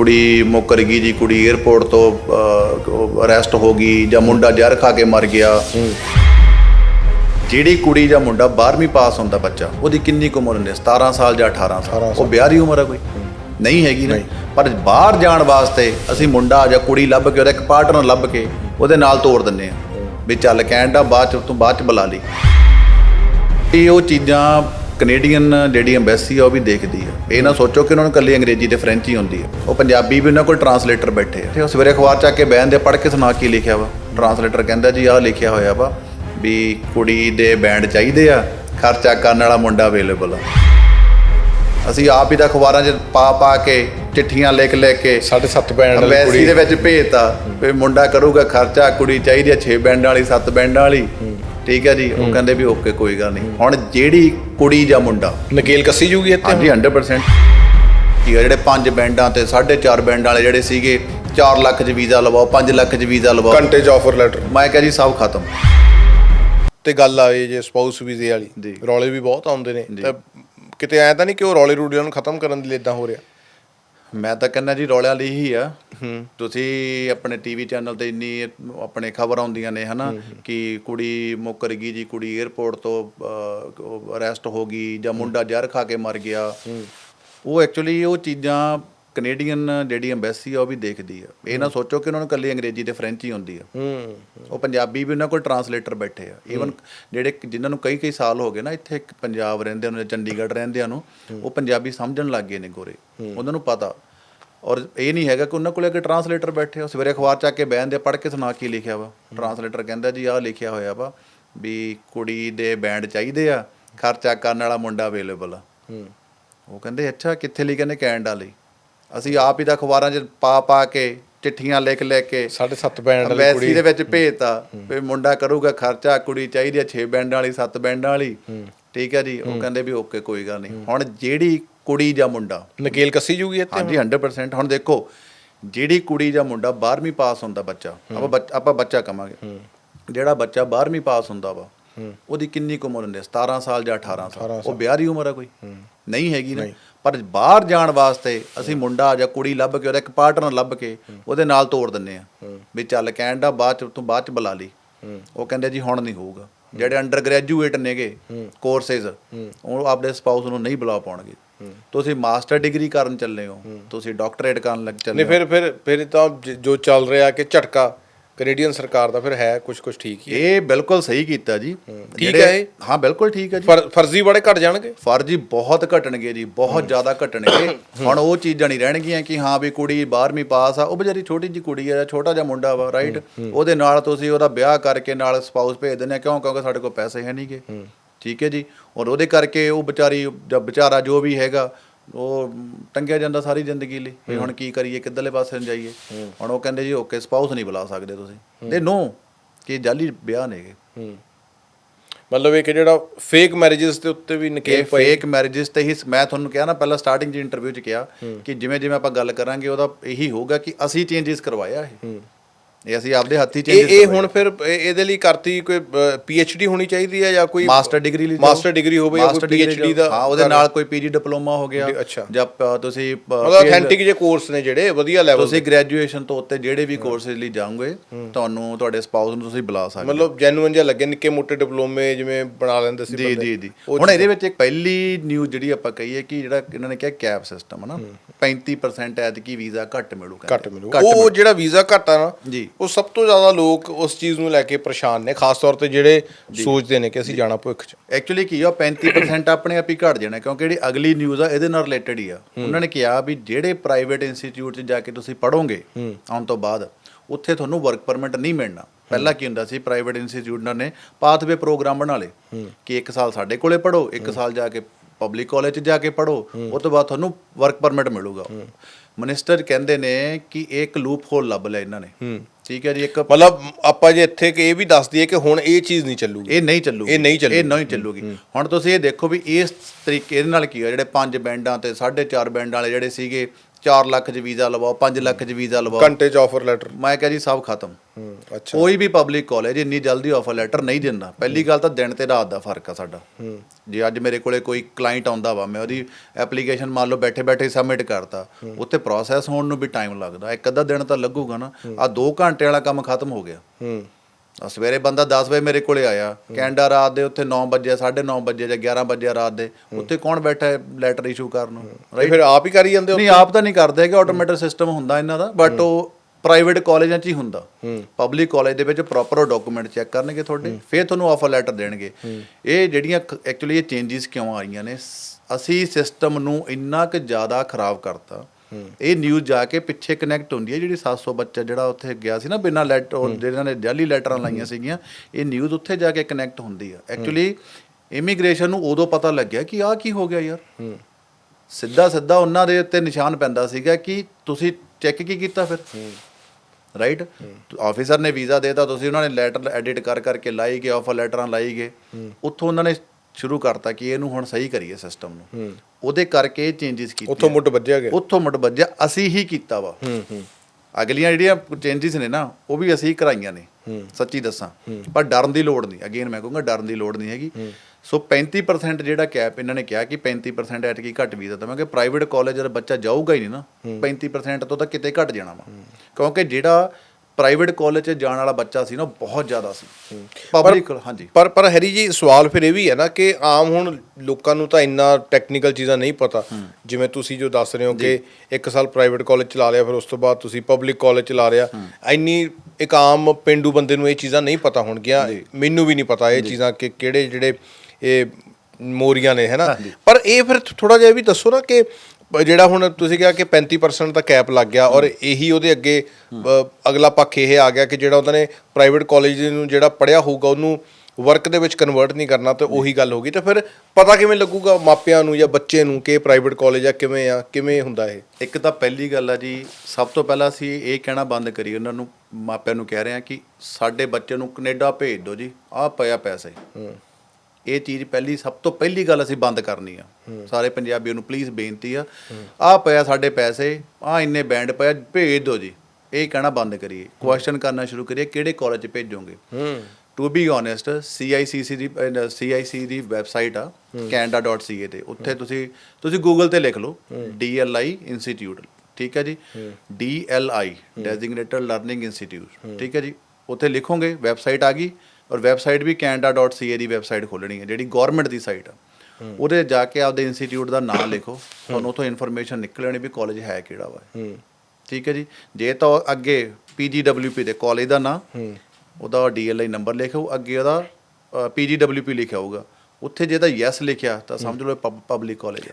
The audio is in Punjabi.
ਕੁੜੀ ਮੁੱਕਰ ਗਈ ਜੀ ਕੁੜੀ 에ਅਰਪੋਰਟ ਤੋਂ ਅਰੈਸਟ ਹੋ ਗਈ ਜਾਂ ਮੁੰਡਾ ਜ਼ਹਿਰ ਖਾ ਕੇ ਮਰ ਗਿਆ। ਜਿਹੜੀ ਕੁੜੀ ਜਾਂ ਮੁੰਡਾ 12ਵੀਂ ਪਾਸ ਹੁੰਦਾ ਬੱਚਾ ਉਹਦੀ ਕਿੰਨੀ ਕੁ ਉਮਰ ਹੁੰਦੀ ਹੈ? 17 ਸਾਲ ਜਾਂ 18 ਸਾਲ? ਉਹ ਵਿਆਹ ਦੀ ਉਮਰ ਹੈ ਕੋਈ? ਨਹੀਂ ਹੈਗੀ ਨਾ। ਪਰ ਬਾਹਰ ਜਾਣ ਵਾਸਤੇ ਅਸੀਂ ਮੁੰਡਾ ਜਾਂ ਕੁੜੀ ਲੱਭ ਕੇ ਉਹਦਾ ਇੱਕ ਪਾਰਟਨਰ ਲੱਭ ਕੇ ਉਹਦੇ ਨਾਲ ਤੋੜ ਦਿੰਨੇ ਆ ਵੀ ਚੱਲ ਕੈਨੇਡਾ ਬਾਅਦ ਚ ਤੂੰ ਬਾਅਦ ਚ ਬੁਲਾ ਲਈ। ਇਹ ਉਹ ਚੀਜ਼ਾਂ ਕੈਨੇਡੀਅਨ ਜਿਹੜੀ ਐਮਬੈਸੀ ਆ ਉਹ ਵੀ ਦੇਖਦੀ ਆ। ਇਹ ਨਾ ਸੋਚੋ ਕਿ ਉਹਨਾਂ ਨੂੰ ਕੱਲੀ ਅੰਗਰੇਜ਼ੀ ਤੇ ਫ੍ਰੈਂਚ ਹੀ ਹੁੰਦੀ ਆ। ਉਹ ਪੰਜਾਬੀ ਵੀ ਉਹਨਾਂ ਕੋਲ ਟਰਾਂਸਲੇਟਰ ਬੈਠੇ ਆ। ਤੇ ਉਹ ਸਵੇਰੇ ਅਖਬਾਰ ਚੱਕ ਕੇ ਬਹਿਣ ਦੇ ਪੜ੍ਹ ਕੇ ਸੁਣਾ ਕੀ ਲਿਖਿਆ ਵਾ। ਟਰਾਂਸਲੇਟਰ ਕਹਿੰਦਾ ਜੀ ਆਹ ਲਿਖਿਆ ਹੋਇਆ ਵਾ ਵੀ ਕੁੜੀ ਦੇ ਬੈਂਡ ਚਾਹੀਦੇ ਆ ਖਰਚਾ ਕਰਨ ਵਾਲਾ ਮੁੰਡਾ ਅਵੇਲੇਬਲ ਆ। ਅਸੀਂ ਆਪ ਹੀ ਤਾਂ ਅਖਬਾਰਾਂ 'ਚ ਪਾ ਪਾ ਕੇ ਚਿੱਠੀਆਂ ਲਿਖ ਲਿਖ ਕੇ 7.5 ਬੈਂਡ ਵਾਲੀ ਕੁੜੀ। ਦੇ ਵਿੱਚ ਭੇਜਤਾ ਵੀ ਮੁੰਡਾ ਕਰੂਗਾ ਖਰਚਾ ਕੁੜੀ ਚਾਹੀਦੀ ਆ 6 ਬੈਂਡਾਂ ਵਾਲੀ 7 ਬੈਂਡਾਂ ਵਾਲੀ। ਠੀਕ ਹੈ ਜੀ ਉਹ ਕਹਿੰਦੇ ਵੀ ਓਕੇ ਕੋਈ ਗੱਲ ਨਹੀਂ। ਹੁਣ ਜਿਹੜੀ ਕੁੜੀ ਜਾਂ ਮੁੰਡਾ ਨਕੇਲ ਕੱਸੀ ਜੂਗੀ ਇੱਥੇ? ਹਾਂਜੀ 100% ਠੀਕ ਹੈ ਜਿਹੜੇ ਪੰਜ ਬੈਂਡਾਂ ਤੇ 4.5 ਬੈਂਡਾਂ ਵਾਲੇ ਜਿਹੜੇ ਸੀਗੇ 4 ਲੱਖ 'ਚ ਵੀਜ਼ਾ ਲਵਾਓ 5 ਲੱਖ 'ਚ ਵੀਜ਼ਾ ਲਵਾਓ। ਘੰਟੇ ਚ ਆਫਰ ਲੈਟਰ ਮੈਂ ਕਿਹਾ ਜੀ ਸਭ ਖਤਮ। ਤੇ ਗੱਲ ਆਏ ਜੇ ਸਪਾਊਸ ਵੀਜ਼ੇ ਵਾਲੀ। ਰੌਲੇ ਵੀ ਬਹੁਤ ਆਉਂਦੇ ਨੇ। ਤਾਂ ਕਿਤੇ ਐ ਤਾਂ ਨਹੀਂ ਕਿ ਉਹ ਰੌਲੇ ਰੂੜਿਆਂ ਨੂੰ ਖਤਮ ਕਰਨ ਦੇ ਲਈ ਇਦਾਂ ਹੋ ਰਿਹਾ? ਮੈਂ ਤਾਂ ਕਹਿੰਦਾ ਜੀ ਰੌਲਿਆਂ ਲਈ ਹੀ ਆ। ਤੁਸੀਂ ਆਪਣੇ ਟੀਵੀ ਚੈਨਲ ਤੇ ਇੰਨੀ ਆਪਣੇ ਖਬਰ ਆਉਂਦੀਆਂ ਨੇ ਹਨਾ ਕਿ ਕੁੜੀ ਮੁੱਕਰ ਗਈ ਜੀ ਕੁੜੀ 에ਅਰਪੋਰਟ ਤੋਂ ਅਰੈਸਟ ਹੋ ਗਈ ਜਾਂ ਮੁੰਡਾ ਜ਼ਹਿਰ ਖਾ ਕੇ ਮਰ ਗਿਆ। ਉਹ ਐਕਚੁਅਲੀ ਉਹ ਚੀਜ਼ਾਂ ਕੈਨੇਡੀਅਨ ਜਿਹੜੀ ਐਮਬੈਸੀ ਆ ਉਹ ਵੀ ਦੇਖਦੀ ਆ। ਇਹ ਨਾ ਸੋਚੋ ਕਿ ਉਹਨਾਂ ਨੂੰ ਕੱਲੀ ਅੰਗਰੇਜ਼ੀ ਤੇ ਫ੍ਰੈਂਚ ਹੀ ਹੁੰਦੀ ਆ। ਉਹ ਪੰਜਾਬੀ ਵੀ ਉਹਨਾਂ ਕੋਲ ਟਰਾਂਸਲੇਟਰ ਬੈਠੇ ਆ। ਈਵਨ ਜਿਹੜੇ ਜਿਨ੍ਹਾਂ ਨੂੰ ਕਈ ਕਈ ਸਾਲ ਹੋ ਗਏ ਨਾ ਇੱਥੇ ਪੰਜਾਬ ਰਹਿੰਦੇ ਨੂੰ ਜਾਂ ਚੰਡੀਗੜ੍ਹ ਰਹਿੰਦਿਆਂ ਨੂੰ ਉਹ ਪੰਜਾਬੀ ਸਮਝਣ ਲੱਗ ਗਏ ਨੇ ਗੋਰੇ। ਉਹਨਾਂ ਨੂੰ ਪਤਾ। ਔਰ ਇਹ ਨਹੀਂ ਹੈਗਾ ਕਿ ਉਹਨਾਂ ਕੋਲੇ ਇੱਕ ਟਰਾਂਸਲੇਟਰ ਬੈਠੇ ਹੋ ਸਵੇਰੇ ਅਖਬਾਰ ਚੱਕ ਕੇ ਬਹਿਣ ਦੇ ਪੜ੍ਹ ਕੇ ਸੁਣਾ ਕੀ ਲਿਖਿਆ ਵਾ। ਟਰਾਂਸਲੇਟਰ ਕਹਿੰਦਾ ਜੀ ਆਹ ਲਿਖਿਆ ਹੋਇਆ ਵਾ ਵੀ ਕੁੜੀ ਦੇ ਬੈਂਡ ਚਾਹੀਦੇ ਆ ਖਰਚਾ ਕਰਨ ਵਾਲਾ ਮੁੰਡਾ ਅਵੇਲੇਬਲ ਆ। ਹੂੰ। ਉਹ ਕਹਿੰਦੇ ਅੱਛਾ ਕਿੱਥੇ ਲਈ ਕਹਿੰਦੇ ਕੈਨੇਡਾ ਲਈ? ਅਸੀਂ ਆਪ ਹੀ ਤਾਂ ਅਖਬਾਰਾਂ 'ਚ ਪਾ ਪਾ ਕੇ ਚਿੱਠੀਆਂ ਲਿਖ ਲਿਖ ਕੇ 7.5 ਬੈਂਡ ਵਾਲੀ ਐਮਬੈਸੀ ਕੁੜੀ। ਦੇ ਵਿੱਚ ਭੇਜਤਾ ਵੀ ਮੁੰਡਾ ਕਰੂਗਾ ਖਰਚਾ ਕੁੜੀ ਚਾਹੀਦੀ ਆ 6 ਬੈਂਡਾਂ ਵਾਲੀ 7 ਬੈਂਡਾਂ ਵਾਲੀ। ਠੀਕ ਹੈ ਜੀ ਉਹ ਕਹਿੰਦੇ ਵੀ ਓਕੇ ਕੋਈ ਗੱਲ ਨਹੀਂ। ਹੁਣ ਜਿਹੜੀ ਕੁੜੀ ਜਾਂ ਮੁੰਡਾ। ਨਕੇਲ ਕੱਸੀ ਜੂਗੀ ਇੱਥੇ ਹਾਂਜੀ 100% ਹੁਣ ਦੇਖੋ ਜਿਹੜੀ ਕੁੜੀ ਜਾਂ ਮੁੰਡਾ 12ਵੀਂ ਪਾਸ ਹੁੰਦਾ ਬੱਚਾ ਆਪਾਂ ਬੱਚ- ਆਪਾਂ ਬੱਚਾ ਕਵਾਂਗੇ। ਜਿਹੜਾ ਬੱਚਾ 12ਵੀਂ ਪਾਸ ਹੁੰਦਾ ਵਾ ਉਹਦੀ ਕਿੰਨੀ ਕੁ ਉਮਰ ਹੁੰਦੀ ਹੈ 17 ਸਾਲ ਜਾਂ 18 ਸਾਲ। ਉਹ ਵਿਆਹ ਦੀ ਉਮਰ ਹੈ ਕੋਈ? ਨਹੀਂ ਹੈਗੀ ਨਾ। ਪਰ ਬਾਹਰ ਜਾਣ ਵਾਸਤੇ ਅਸੀਂ ਮੁੰਡਾ ਜਾਂ ਕੁੜੀ ਲੱਭ ਕੇ ਉਹਦਾ ਇੱਕ ਪਾਰਟਨਰ ਲੱਭ ਕੇ ਉਹਦੇ ਨਾਲ ਤੋੜ ਦਿੰਨੇ ਆ। ਵੀ ਚੱਲ ਕੈਨੇਡਾ ਬਾਅਦ ਚ ਤੂੰ ਬਾਅਦ ਚ ਬੁਲਾ ਲਈ। ਉਹ ਕਹਿੰਦੇ ਜੀ ਹੁਣ ਨਹੀਂ ਹੋਊਗਾ। ਜਿਹੜੇ ਅੰਡਰ ਗ੍ਰੈਜੂਏਟ ਨੇਗੇ ਕੋਰਸਸ ਉਹ ਆਪਣੇ ਸਪਾਊਸ ਨੂੰ ਨਹੀਂ ਬੁਲਾ ਪਾਉਣਗੇ। ਤੁਸੀਂ ਮਾਸਟਰ ਡਿਗਰੀ ਕਰਨ ਚੱਲੇ ਹੋ ਤੁਸੀਂ ਡਾਕਟਰੇਟ ਕਰਨ ਲੱਗ ਚੱਲੇ ਨਹੀਂ ਫਿਰ ਫਿਰ ਫਿਰ ਤਾਂ ਜ- ਚੱਲ ਰਿਹਾ ਕਿ ਝਟਕਾ ਕੈਨੇਡੀਅਨ ਸਰਕਾਰ ਦਾ ਫਿਰ ਹੈ ਕੁਝ ਕੁਝ ਠੀਕ ਹੀ। ਇਹ ਬਿਲਕੁਲ ਸਹੀ ਕੀਤਾ ਜੀ। ਠੀਕ ਹੈ? ਹਾਂ ਬਿਲਕੁਲ ਠੀਕ ਹੈ ਜੀ। ਫਰ- ਫਰਜ਼ੀ ਬੜੇ ਘਟ ਜਾਣਗੇ? ਫਰਜੀ ਬਹੁਤ ਘਟਣਗੇ ਜੀ ਬਹੁਤ ਜ਼ਿਆਦਾ ਘਟਣਗੇ। ਹੁਣ ਉਹ ਚੀਜ਼ਾਂ ਨਹੀਂ ਰਹਿਣਗੀਆਂ ਕਿ ਹਾਂ ਵੀ ਕੁੜੀ 12ਵੀਂ ਪਾਸ ਆ ਉਹ ਵਿਚਾਰੀ ਛੋਟੀ ਜੀ ਕੁੜੀ ਆ ਜਾਂ ਛੋਟਾ ਜਿਹਾ ਮੁੰਡਾ ਵਾ ਰਾਈਟ ਉਹਦੇ ਨਾਲ ਤੁਸੀਂ ਉਹਦਾ ਵਿਆਹ ਕਰਕੇ ਨਾਲ ਸਪਾਊਸ ਭੇਜ ਦਿੰਦੇ ਕਿਉਂ? ਕਿਉਂਕਿ ਸਾਡੇ ਕੋਲ ਪੈਸੇ ਹੈ ਨਹੀਂਗੇ ਠੀਕ ਹੈ ਜੀ। ਔਰ ਉਹਦੇ ਕਰਕੇ ਉਹ ਵਿਚਾਰੀ ਜਾਂ ਵਿਚਾਰਾ ਜੋ ਵੀ ਹੈਗਾ ਉਹ ਟੰਗਿਆ ਜਾਂਦਾ ਸਾਰੀ ਜ਼ਿੰਦਗੀ ਲਈ। ਵੀ ਹੁਣ ਕੀ ਕਰੀਏ ਕਿੱਧਰਲੇ ਪਾਸੇ ਨੂੰ ਜਾਈਏ। ਹੁਣ ਉਹ ਕਹਿੰਦੇ ਜੀ ਓਕੇ ਸਪਾਊਸ ਨਹੀਂ ਬੁਲਾ ਸਕਦੇ ਤੁਸੀਂ। ਦੇ ਨੋ ਕਿ ਜਾਲੀ ਵਿਆਹ ਨੇਗੇ ਹੂੰ। ਮਤਲਬ ਇਹ ਕਿ ਜਿਹੜਾ ਫੇਕ ਮੈਰਿਜਸ ਦੇ ਉੱਤੇ ਵੀ ਨਕੇਲ ਇਹ ਫੇਕ ਮੈਰਿਜਸ ਤੇ ਹੀ ਮੈਂ ਤੁਹਾਨੂੰ ਕਿਹਾ ਨਾ ਪਹਿਲਾਂ ਸਟਾਰਟਿੰਗ 'ਚ ਇੰਟਰਵਿਊ 'ਚ ਕਿਹਾ ਕਿ ਜਿਵੇਂ ਜਿਵੇਂ ਆਪਾਂ ਗੱਲ ਕਰਾਂਗੇ ਉਹਦਾ ਇਹੀ ਹੋਊਗਾ ਕਿ ਅਸੀਂ ਚੇਂਜਸ ਕਰਵਾਇਆ ਇਹ। ਇਹ ਅਸੀਂ ਆਪਦੇ ਹੱਥੀ ਇਹ ਚੇਂਜਸ ਇਹ ਹੁਣ ਫਿਰ ਇਹ- ਇਹਦੇ ਲਈ ਕਰਤੀ ਕੋਈ ਡੀ ਹੋਣੀ ਚਾਹੀਦੀ ਹੈ ਜਾਂ ਕੋਈ ਮਾਸਟਰ ਡਿਗਰੀ ਲਈ ਮਾਸਟਰ ਡਿਗਰੀ ਹੋਵੇ ਜਾਂ ਕੋਈ PhD ਦਾ ਹਾਂ ਉਹਦੇ ਨਾਲ ਕੋਈ ਪੀਜੀ ਡਿਪਲੋਮਾ ਹੋ ਗਿਆ। ਅੱਛਾ। ਜਾਂ ਪ- ਤੁਸੀਂ ਪ- ਮਤਲਬ ਅਥੈਂਟਿਕ ਜੇ ਕੋਰਸ ਨੇ ਜਿਹੜੇ ਵਧੀਆ ਲੈਵਲ ਤੁਸੀਂ ਗ੍ਰੈਜੂਏਸ਼ਨ ਤੋਂ ਉੱਤੇ ਜਿਹੜੇ ਵੀ ਕੋਰਸਿਸ ਲਈ ਜਾਓਗੇ ਤੁਹਾਨੂੰ ਤੁਹਾਡੇ ਸਪਾਊਸ ਨੂੰ ਤੁਸੀਂ ਬੁਲਾ ਸਕਦੇ। ਮਤਲਬ ਜੈਨੂਇਨ ਜਿਹਾ ਲੱਗੇ ਨਿੱਕੇ ਮੋਟੇ ਡਿਪਲੋਮੇ ਜਿਵੇਂ ਬਣਾ ਲੈਂਦੇ ਸੀ ਜੀ ਬੰਦੇ। ਜੀ ਜੀ। ਹੁਣ ਇਹਦੇ ਵਿੱਚ ਇੱਕ ਪਹਿਲੀ ਨਿਊਜ਼ ਜਿਹੜੀ ਆਪਾਂ ਕਹੀਏ ਕਿ ਜਿਹੜਾ ਇਹਨਾਂ ਨੇ ਕਿਹਾ ਕੈਪ ਸਿਸਟਮ ਹੈ। ਨਾ 35% ਐਤਕੀ ਵੀਜ਼ਾ ਘੱਟ ਮਿਲੂ ਕਹਿੰਦੇ। ਘੱਟ ਮਿਲੂ। ਉਹ ਜਿਹੜਾ ਵੀਜ਼ਾ ਘੱਟ ਆ ਨਾ ਜੀ। ਉਹ ਸਭ ਤੋਂ ਜ਼ਿਆਦਾ ਲੋਕ ਉਸ ਚੀਜ਼ ਨੂੰ ਲੈ ਕੇ ਪਰੇਸ਼ਾਨ ਨੇ ਖਾਸ ਤੌਰ ਤੇ ਜਿਹੜੇ ਸੋਚਦੇ ਨੇ ਕਿ ਅਸੀਂ ਜਾਣਾ ਭਵਿੱਖ 'ਚ। ਐਕਚੁਅਲੀ ਕੀ ਆ 35% ਆਪਣੇ ਆਪ ਹੀ ਘਟ ਜਾਣਾ ਕਿਉਂਕਿ ਜਿਹੜੀ ਅਗਲੀ ਨਿਊਜ਼ ਆ ਇਹਦੇ ਨਾਲ ਰਿਲੇਟਡ ਹੀ ਆ। ਉਹਨਾਂ ਨੇ ਕਿਹਾ ਵੀ ਜਿਹੜੇ ਪ੍ਰਾਈਵੇਟ ਇੰਸਟੀਚਿਊਟ 'ਚ ਜਾ ਕੇ ਤੁਸੀਂ ਪੜੋਗੇ ਆਉਣ ਤੋਂ ਬਾਅਦ ਉੱਥੇ ਤੁਹਾਨੂੰ ਵਰਕ ਪਰਮਿਟ ਨਹੀਂ ਮਿਲਣਾ। ਪਹਿਲਾਂ ਕੀ ਹੁੰਦਾ ਸੀ ਪ੍ਰਾਈਵੇਟ ਇੰਸਟੀਚਿਊਟਾਂ ਨੇ ਪਾਥਵੇ ਪ੍ਰੋਗਰਾਮ ਬਣਾ ਲਏ ਕਿ ਇੱਕ ਸਾਲ ਸਾਡੇ ਕੋਲੇ ਪੜੋ ਇੱਕ ਸਾਲ ਜਾ ਕੇ ਪਬਲਿਕ ਕਾਲਜ 'ਚ ਜਾ ਕੇ ਪੜੋ ਉਸ ਤੋਂ ਬਾਅਦ ਤੁਹਾਨੂੰ ਵਰਕ ਪਰਮਿਟ ਮਿਲੂਗਾ। ਮਿਨਿਸਟਰ ਕਹਿੰਦੇ ਨੇ ਕਿ ਇੱਕ ਲੂਪ ਹੋਲ ਲੱਭ ਲਿਆ ਇਹਨਾਂ ਨੇ। ਠੀਕ ਹੈ ਜੀ ਇੱਕ ਮਤਲਬ ਆਪਾਂ ਜੇ ਇੱਥੇ ਕਿ ਇਹ ਵੀ ਦੱਸ ਦਈਏ ਕਿ ਹੁਣ ਇਹ ਚੀਜ਼ ਨਹੀਂ ਚੱਲੂਗੀ। ਇਹ ਨਹੀਂ ਚੱਲੂਗੀ। ਇਹ ਨਹੀਂ ਚੱਲੂਗੀ। ਇਹ ਨਹੀਂ ਚੱਲੂਗੀ। ਹੁਣ ਤੁਸੀਂ ਇਹ ਦੇਖੋ ਵੀ ਇਸ ਤਰੀਕੇ ਇਹਦੇ ਨਾਲ ਕੀ ਹੋਇਆ? ਜਿਹੜੇ ਪੰਜ ਬੈਂਡਾਂ ਤੇ 4.5 ਬੈਂਡਾਂ ਵਾਲੇ ਜਿਹੜੇ ਸੀਗੇ 4 ਲੱਖ 'ਚ ਵੀਜ਼ਾ ਲਵਾਓ 5 ਲੱਖ 'ਚ ਵੀਜ਼ਾ ਲਵਾਓ। ਘੰਟੇ ਚ ਆਫਰ ਲੈਟਰ ਮੈਂ ਕਿਹਾ ਜੀ ਸਭ ਖਤਮ। ਹੂੰ ਅੱਛਾ। ਕੋਈ ਵੀ ਪਬਲਿਕ ਕਾਲਜ ਇੰਨੀ ਜਲਦੀ ਆਫਰ ਲੈਟਰ ਨਹੀਂ ਦਿੰਦਾ ਪਹਿਲੀ ਗੱਲ ਤਾਂ ਦਿਨ ਤੇ ਰਾਤ ਦਾ ਫ਼ਰਕ ਆ ਸਾਡਾ। ਜੇ ਅੱਜ ਮੇਰੇ ਕੋਲੇ ਕੋਈ ਕਲਾਇੰਟ ਆਉਂਦਾ ਵਾ ਮੈਂ ਉਹਦੀ ਐਪਲੀਕੇਸ਼ਨ ਮੰਨ ਲਓ ਬੈਠੇ ਬੈਠੇ ਸਬਮਿਟ ਕਰਤਾ ਉੱਥੇ ਪ੍ਰੋਸੈਸ ਹੋਣ ਨੂੰ ਵੀ ਟਾਈਮ ਲੱਗਦਾ। ਇੱਕ ਅੱਧਾ ਦਿਨ ਤਾਂ ਲੱਗੂਗਾ ਨਾ। ਆ 2 ਘੰਟੇ ਵਾਲਾ ਕੰਮ ਖਤਮ ਹੋ ਗਿਆ। ਹੂੰ। ਆ ਸਵੇਰੇ ਬੰਦਾ 10 ਵਜੇ ਮੇਰੇ ਕੋਲੇ ਆਇਆ। ਕੈਨੇਡਾ ਰਾਤ ਦੇ ਉੱਥੇ 9 ਵਜੇ 9:30 ਵਜੇ ਜਾਂ 11 ਵਜੇ ਰਾਤ ਦੇ। ਉੱਥੇ ਕੌਣ ਬੈਠਾ ਹੈ ਲੈਟਰ ਇਸ਼ੂ ਕਰਨ ਨੂੰ? ਤੇ ਫਿਰ ਆਪ ਹੀ ਕਰੀ ਜਾਂਦੇ ਹੋ ਨਹੀਂ ਆਪ ਤਾਂ ਨਹੀਂ ਕਰਦੇ ਕਿ ਆਟੋਮੈਟਿਕ ਸਿਸਟਮ ਹੁੰਦਾ ਇਹਨਾਂ ਦਾ ਬਟ ਉਹ ਪ੍ਰਾਈਵੇਟ ਕਾਲਜਾਂ 'ਚ ਹੀ ਹੁੰਦਾ। ਪਬਲਿਕ ਕਾਲਜ ਦੇ ਵਿੱਚ ਪ੍ਰੋਪਰ ਡਾਕੂਮੈਂਟ ਚੈੱਕ ਕਰਨਗੇ ਤੁਹਾਡੇ ਫਿਰ ਤੁਹਾਨੂੰ ਆਫਰ ਲੈਟਰ ਦੇਣਗੇ। ਇਹ ਜਿਹੜੀਆਂ ਐਕਚੁਅਲੀ ਇਹ ਚੇਂਜਸ ਕਿਉਂ ਆ ਰਹੀਆਂ ਨੇ? ਅਸੀਂ ਸਿਸਟਮ ਨੂੰ ਇੰਨਾ ਕੁ ਜ਼ਿਆਦਾ ਖਰਾਬ ਕਰਤਾ। ਇਹ ਨਿਊਜ਼ ਜਾ ਕੇ ਪਿੱਛੇ ਕਨੈਕਟ ਹੁੰਦੀ ਹੈ ਜਿਹੜੀ 700 ਬੱਚਾ ਜਿਹੜਾ ਉੱਥੇ ਗਿਆ ਸੀ ਨਾ ਬਿਨਾਂ ਲੈਟਰ ਜਿਹਨਾਂ ਨੇ ਜਾਲੀ ਲੈਟਰਾਂ ਲਾਈਆਂ ਸੀਗੀਆਂ ਇਹ ਨਿਊਜ਼ ਉੱਥੇ ਜਾ ਕੇ ਕਨੈਕਟ ਹੁੰਦੀ ਆ। ਐਕਚੁਅਲੀ ਇਮੀਗ੍ਰੇਸ਼ਨ ਨੂੰ ਉਦੋਂ ਪਤਾ ਲੱਗਿਆ ਕਿ ਆਹ ਕੀ ਹੋ ਗਿਆ ਯਾਰ। ਸਿੱਧਾ ਸਿੱਧਾ ਉਹਨਾਂ ਦੇ ਉੱਤੇ ਨਿਸ਼ਾਨ ਪੈਂਦਾ ਸੀਗਾ ਕਿ ਤੁਸੀਂ ਚੈੱਕ ਕੀ ਕੀਤਾ ਫਿਰ? ਰਾਈਟ ਆਫੀਸਰ ਨੇ ਵੀਜ਼ਾ ਦੇਤਾ ਤੁਸੀਂ ਉਹਨਾਂ ਨੇ ਲੈਟਰ ਐਡਿਟ ਕਰ ਕਰਕੇ ਲਾਈ ਗਏ ਆਫਰ ਲੈਟਰਾਂ ਲਾਈ ਗਏ। ਉੱਥੋਂ ਉਹਨਾਂ ਨੇ ਸ਼ੁਰੂ ਕਰਤਾ ਕਿ ਇਹਨੂੰ ਹੁਣ ਸਹੀ ਕਰੀਏ ਸਿਸਟਮ ਨੂੰ। ਉਹਦੇ ਕਰਕੇ ਚੇਂਜਸ ਕੀਤੇ ਉੱਥੋਂ ਮੁੱਢ ਵੱਜਿਆ ਗਿਆ। ਉੱਥੋਂ ਮੁੜ ਵੱਜਿਆ। ਅਸੀਂ ਹੀ ਕੀਤਾ ਵਾ। ਹੂੰ ਹੂੰ। ਅਗਲੀਆਂ ਜਿਹੜੀਆਂ ਚੇਂਜਸ ਨੇ ਨਾ ਉਹ ਵੀ ਅਸੀਂ ਕਰਾਈਆਂ ਨੇ। ਸੱਚੀ ਦੱਸਾਂ। ਪਰ ਡਰਨ ਦੀ ਲੋੜ ਨਹੀਂ। ਅਗੇਨ ਮੈਂ ਕਹੂੰਗਾ ਡਰਨ ਦੀ ਲੋੜ ਨਹੀਂ ਹੈਗੀ। ਸੋ 35% ਜਿਹੜਾ ਕੈਪ ਇਹਨਾਂ ਨੇ ਕਿਹਾ ਕਿ 35% ਐਟਕੀ ਘੱਟ ਵੀਜ਼ਾ ਦਵਾਂਗੇ ਪ੍ਰਾਈਵੇਟ ਕਾਲਜ ਦਾ ਬੱਚਾ ਜਾਊਗਾ ਹੀ ਨਹੀਂ ਨਾ 35% ਤੋਂ ਤਾਂ ਕਿਤੇ ਘੱਟ ਜਾਣਾ ਵਾ। ਕਿਉਂਕਿ ਜਿਹੜਾ ਪ੍ਰਾਈਵੇਟ ਕਾਲਜ 'ਚ ਜਾਣ ਵਾਲਾ ਬੱਚਾ ਸੀ ਨਾ ਬਹੁਤ ਜ਼ਿਆਦਾ ਸੀ। ਪਬਲਿਕ ਹਾਂਜੀ। ਪਰ ਪਰ ਹਰੀ ਜੀ ਸਵਾਲ ਫਿਰ ਇਹ ਵੀ ਹੈ ਨਾ ਕਿ ਆਮ ਹੁਣ ਲੋਕਾਂ ਨੂੰ ਤਾਂ ਇੰਨਾ ਟੈਕਨੀਕਲ ਚੀਜ਼ਾਂ ਨਹੀਂ ਪਤਾ। ਜਿਵੇਂ ਤੁਸੀਂ ਜੋ ਦੱਸ ਰਹੇ ਹੋ ਕਿ ਇੱਕ ਸਾਲ ਪ੍ਰਾਈਵੇਟ ਕਾਲਜ ਚਲਾ ਲਿਆ ਫਿਰ ਉਸ ਤੋਂ ਬਾਅਦ ਤੁਸੀਂ ਪਬਲਿਕ ਕਾਲਜ ਚਲਾ ਰਿਹਾ ਇੰਨੀ ਇੱਕ ਆਮ ਪਿੰਡੂ ਬੰਦੇ ਨੂੰ ਇਹ ਚੀਜ਼ਾਂ ਨਹੀਂ ਪਤਾ ਹੋਣਗੀਆਂ। ਮੈਨੂੰ ਵੀ ਨਹੀਂ ਪਤਾ ਇਹ ਚੀਜ਼ਾਂ ਕਿ ਕਿਹੜੇ ਜਿਹੜੇ ਇਹ ਮੋਰੀਆਂ ਨੇ ਹੈਨਾ? ਪਰ ਇਹ ਫਿਰ ਥੋੜਾ ਜਿਹਾ ਵੀ ਦੱਸੋ ਨਾ ਕਿ ਜਿਹੜਾ ਹੁਣ ਤੁਸੀਂ ਕਿਹਾ ਕਿ 35% ਦਾ ਕੈਪ ਲੱਗ ਗਿਆ ਔਰ ਇਹੀ ਉਹਦੇ ਅੱਗੇ ਅਗਲਾ ਪੱਖ ਇਹ ਆ ਗਿਆ ਕਿ ਜਿਹੜਾ ਉਹਨਾਂ ਨੇ ਪ੍ਰਾਈਵੇਟ ਕਾਲਜ ਨੂੰ ਜਿਹੜਾ ਪੜਿਆ ਹੋਊਗਾ ਉਹਨੂੰ ਵਰਕ ਦੇ ਵਿੱਚ ਕਨਵਰਟ ਨਹੀਂ ਕਰਨਾ ਤੇ ਉਹੀ ਗੱਲ ਹੋਗੀ ਤੇ ਫਿਰ ਪਤਾ ਕਿਵੇਂ ਲੱਗੂਗਾ ਮਾਪਿਆਂ ਨੂੰ ਜਾਂ ਬੱਚੇ ਨੂੰ ਕਿ ਪ੍ਰਾਈਵੇਟ ਕਾਲਜ ਆ ਕਿਵੇਂ ਆ ਕਿਵੇਂ ਹੁੰਦਾ ਇਹ? ਇੱਕ ਤਾਂ ਪਹਿਲੀ ਗੱਲ ਆ ਜੀ ਸਭ ਤੋਂ ਪਹਿਲਾਂ ਅਸੀਂ ਇਹ ਕਹਿਣਾ ਬੰਦ ਕਰੀ ਉਹਨਾਂ ਨੂੰ ਮਾਪਿਆਂ ਨੂੰ ਕਹਿ ਰਹੇ ਹਾਂ ਕਿ ਸਾਡੇ ਬੱਚੇ ਨੂੰ ਕੈਨੇਡਾ ਭੇਜ ਦਿਓ ਜੀ ਆਹ ਪਿਆ ਪੈਸੇ। ਇਹ ਚੀਜ਼ ਪਹਿਲੀ ਸਭ ਤੋਂ ਪਹਿਲੀ ਗੱਲ ਅਸੀਂ ਬੰਦ ਕਰਨੀ ਆ। ਸਾਰੇ ਪੰਜਾਬੀਆਂ ਨੂੰ ਪਲੀਜ਼ ਬੇਨਤੀ ਆ। ਆਹ ਪਿਆ ਸਾਡੇ ਪੈਸੇ ਆਹ ਇੰਨੇ ਬੈਂਡ ਪਿਆ ਭੇਜ ਦਿਓ ਜੀ। ਇਹ ਕਹਿਣਾ ਬੰਦ ਕਰੀਏ। ਕੁਐਸਚਨ ਕਰਨਾ ਸ਼ੁਰੂ ਕਰੀਏ ਕਿਹੜੇ ਕਾਲਜ 'ਚ ਭੇਜੋਗੇ? ਟੂ ਬੀ ਓਨੈਸਟ CICC ਦੀ CIC ਦੀ ਵੈਬਸਾਈਟ ਆ canada.ca ਤੇ। ਉੱਥੇ ਤੁਸੀਂ ਤੁਸੀਂ ਗੂਗਲ ਤੇ ਲਿਖ ਲਓ। DLI ਇੰਸਟੀਚਿਊਟ ਠੀਕ ਹੈ ਜੀ? DLI ਡੈਜ਼ਿਗਨੇਟਡ ਲਰਨਿੰਗ ਇੰਸਟੀਚਿਊਟ ਠੀਕ ਹੈ ਜੀ? ਉੱਥੇ ਲਿਖੋਗੇ ਵੈਬਸਾਈਟ ਆ ਗਈ। ਔਰ ਵੈਬਸਾਈਟ ਵੀ canada.ca ਦੀ ਵੈਬਸਾਈਟ ਖੋਲਣੀ ਹੈ ਜਿਹੜੀ ਗਵਰਨਮੈਂਟ ਦੀ ਸਾਈਟ ਆ। ਉਹਦੇ ਜਾ ਕੇ ਆਪਦੇ ਇੰਸਟੀਚਿਊਟ ਦਾ ਨਾਮ ਲਿਖੋ ਤੁਹਾਨੂੰ ਉੱਥੋਂ ਇਨਫੋਰਮੇਸ਼ਨ ਨਿਕਲਣੀ ਵੀ ਕਾਲਜ ਹੈ ਕਿਹੜਾ ਵਾ। ਠੀਕ ਹੈ ਜੀ? ਜੇ ਤਾਂ ਅੱਗੇ PGWP ਦੇ ਕਾਲਜ ਦਾ ਨਾਮ ਉਹਦਾ DLI ਨੰਬਰ ਲਿਖੋ ਅੱਗੇ ਉਹਦਾ PGWP ਲਿਖਿਆ ਹੋਊਗਾ। ਉੱਥੇ ਜੇ ਤਾਂ ਯੈਸ ਲਿਖਿਆ ਤਾਂ ਸਮਝ ਲਓ ਪਬਲਿਕ ਕਾਲਜ ਹੈ